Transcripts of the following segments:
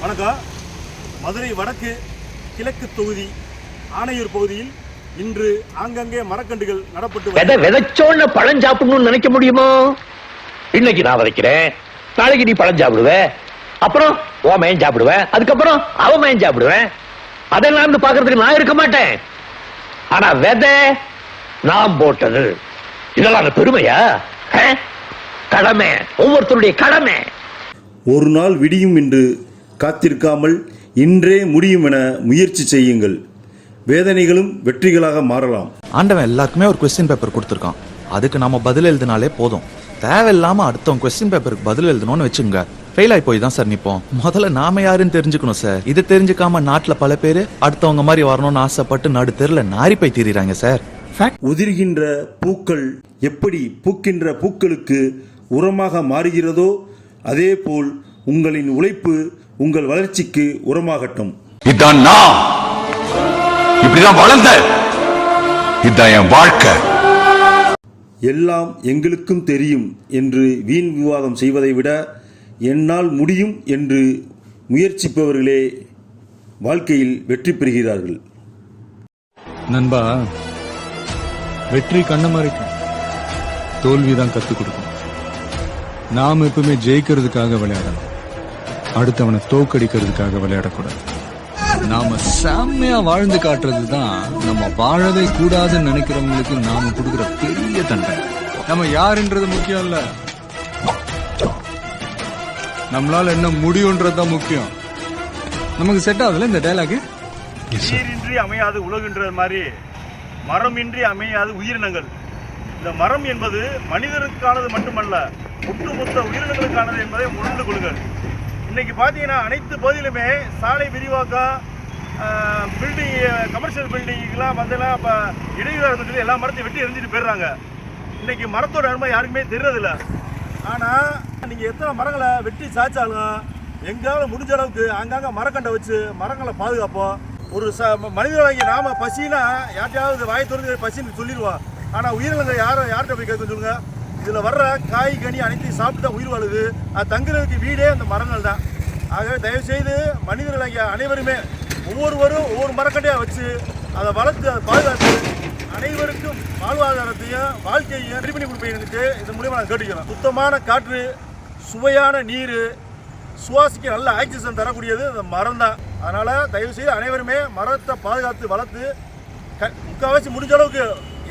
வணக்கம். மதுரை வடக்கு கிழக்கு தொகுதி ஆணையூர் பகுதியில் இன்று ஆங்கங்கே மரக்கன்றுகள் நடப்பட்டு. விதைச்சோன்னு பழம் சாப்பிடணும்னு நினைக்க முடியுமோ? இன்னைக்கு நான் விதைக்கிறேன். நாளைக்கு நீ பழம் சாப்பிடுவ. அப்புறம் ஓ மயன் சாப்பிடுவேன் அதுக்கப்புறம் அவ மயன் சாப்பிடுவேன் அதெல்லாம் பாக்குறதுக்கு நான் இருக்க மாட்டேன். ஆனா விதை நான் போட்டது. இதெல்லாம் அந்த பெருமையா? ஆ? கடமை. ஒவ்வொருத்தருடைய கடமை. ஒரு நாள் விடியும் என்று காத்திருக்காமல் இன்றே முடியும் என முயற்சி செய்யுங்கள். வேதனைகளும் வெற்றிகளாக மாறலாம். ஆண்டவன் எல்லாருக்குமே ஒரு கொஸ்டின் பேப்பர் கொடுத்துருக்கான். அதுக்கு நாம பதில் எழுதினாலே போதும். தேவையில்லாம அடுத்தவங்க கொஸ்டின் பேப்பருக்கு பதில் எழுதணும்னு வச்சுங்க ஃபெயில் ஆகி போய் தான் சார் நிப்போம். முதல்ல நாம யாருன்னு தெரிஞ்சுக்கணும் சார் இது தெரிஞ்சுக்காம நாட்டுல பல பேரு அடுத்தவங்க மாதிரி வரணும்னு ஆசைப்பட்டு நடு தெருல நாரி போய் திரிறாங்க சார் உதிர்கின்ற பூக்கள் எப்படி பூக்கின்ற பூக்களுக்கு உரமாக மாறுகிறதோ அதேபோல் உங்களின் உழைப்பு உங்கள் வளர்ச்சிக்கு உரமாகட்டும். இதான் நான். இப்படிதான் வளர்ந்த. இதான் என் வாழ்க்கை. எல்லாம் எங்களுக்கும் தெரியும் என்று வீண் விவாதம் செய்வதை விட என்னால் முடியும் என்று முயற்சிப்பவர்களே வாழ்க்கையில் வெற்றி பெறுகிறார்கள். நண்பா வெற்றி கண்ண மறைக்கும் தோல்விதான் கத்து கொடுக்கும். நாம எப்பவுமே ஜெயிக்கிறதுக்காக விளையாடணும் அடுத்தவனை தோக்கடிக்கிறதுக்காக விளையாடக்கூடாது. நாம செம்மையா வாழ்ந்து காட்டுறது தான் நம்ம வாழவே கூடாதுன்னு நினைக்கிறவங்களுக்கு நாம கொடுக்கிற பெரிய தண்டனை. நம்ம யாருன்றது முக்கியம் இல்ல. நம்மளால என்ன முடியும்ன்றது தான் முக்கியம். நமக்கு செட் ஆகுதுல இந்த டைலாக் நீரின்றி அமையாது உலகுன்றது மாதிரி மரமின்றி அமையாது உயிரினங்கள். இந்த மரம் என்பது மனிதனுக்கானது மட்டுமல்ல ஒட்டுமொத்த உயிரினங்களுக்கானது என்பதை உணர்ந்து கொள்ளுங்கள். இன்னைக்கு பார்த்தீங்கன்னா அனைத்து பகுதியிலுமே சாலை விரிவாக்கம் பில்டிங் கமர்ஷியல் பில்டிங்லாம் வந்தெல்லாம் இப்போ இடையூறாக இருந்துட்டு எல்லா மரத்தையும் வெட்டி எரிஞ்சிட்டு போயிடுறாங்க. இன்னைக்கு மரத்தோட அருமை யாருக்குமே தெரியறதில்ல ஆனால் நீங்கள் எத்தனை மரங்களை வெட்டி சாய்ச்சாலும் எங்களால் முடிஞ்ச அளவுக்கு அங்கங்கே மரக்கண்டை வச்சு மரங்களை பாதுகாப்போம். ஒரு ச மனிதர்களாகி நாம் பசினா யார்ட்டையாவது வாய் திறந்து பசின்னு சொல்லிடுவோம். ஆனால் உயிரினங்கள் யாரை யார்கிட்ட போய் கேட்க சொல்லுங்கள் இதில் வர்ற காய் கனி அனைத்தையும் சாப்பிட்டு தான் உயிர் வாழுது. அது தங்குறதுக்கு வீடே அந்த மரங்கள் தான் ஆகவே தயவுசெய்து மனிதர்களாகிய அனைவருமே ஒவ்வொருவரும் ஒவ்வொரு மரக்கட்டையாக வச்சு அதை வளர்த்து அதை பாதுகாத்து அனைவருக்கும் வாழ்வாதாரத்தையும் வாழ்க்கையையும் ரெடி பண்ணி கொடுப்பீங்கன்னு இது மூலியமாக நான் கேட்டுக்கிறேன். சுத்தமான காற்று சுவையான நீர் சுவாசிக்க நல்ல ஆக்சிஜன் தரக்கூடியது இந்த மரம் தான் அதனால் தயவுசெய்து அனைவருமே மரத்தை பாதுகாத்து வளர்த்து க முக்கால்வாசி முடிஞ்ச அளவுக்கு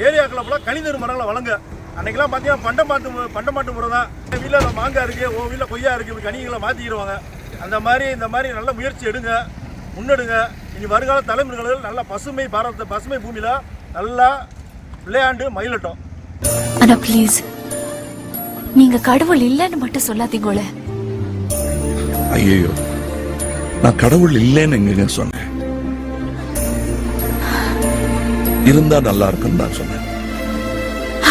ஏரியாக்களை போல கனிதரு மரங்களை வளங்க. அன்னைக்கெல்லாம் பார்த்தீங்கன்னா பண்டமாட்டு பண்டமாட்டு முறை தான். வீட்டில் மாங்காய் இருக்குது ஓ வீட்டில் கொய்யா இருக்குது இப்படி கனிகளை மாற்றிக்கிடுவாங்க அந்த மாதிரி இந்த மாதிரி நல்ல முயற்சி எடுங்க முன்னெடுங்க. இனி வருங்கால தலைமுறைகள் நல்ல பசுமை பாரத பசுமை பூமியில் நல்லா விளையாண்டு மயிலட்டும். ஆனா ப்ளீஸ் நீங்க கடவுள் இல்லைன்னு மட்டும் சொல்லாதீங்களே ஐயோ நான் கடவுள் இல்லைன்னு எங்க சொன்னேன்? இருந்தா நல்லா இருக்குன்னு தான் சொன்னேன்.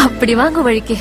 அப்படி வாங்க வழிக்கு.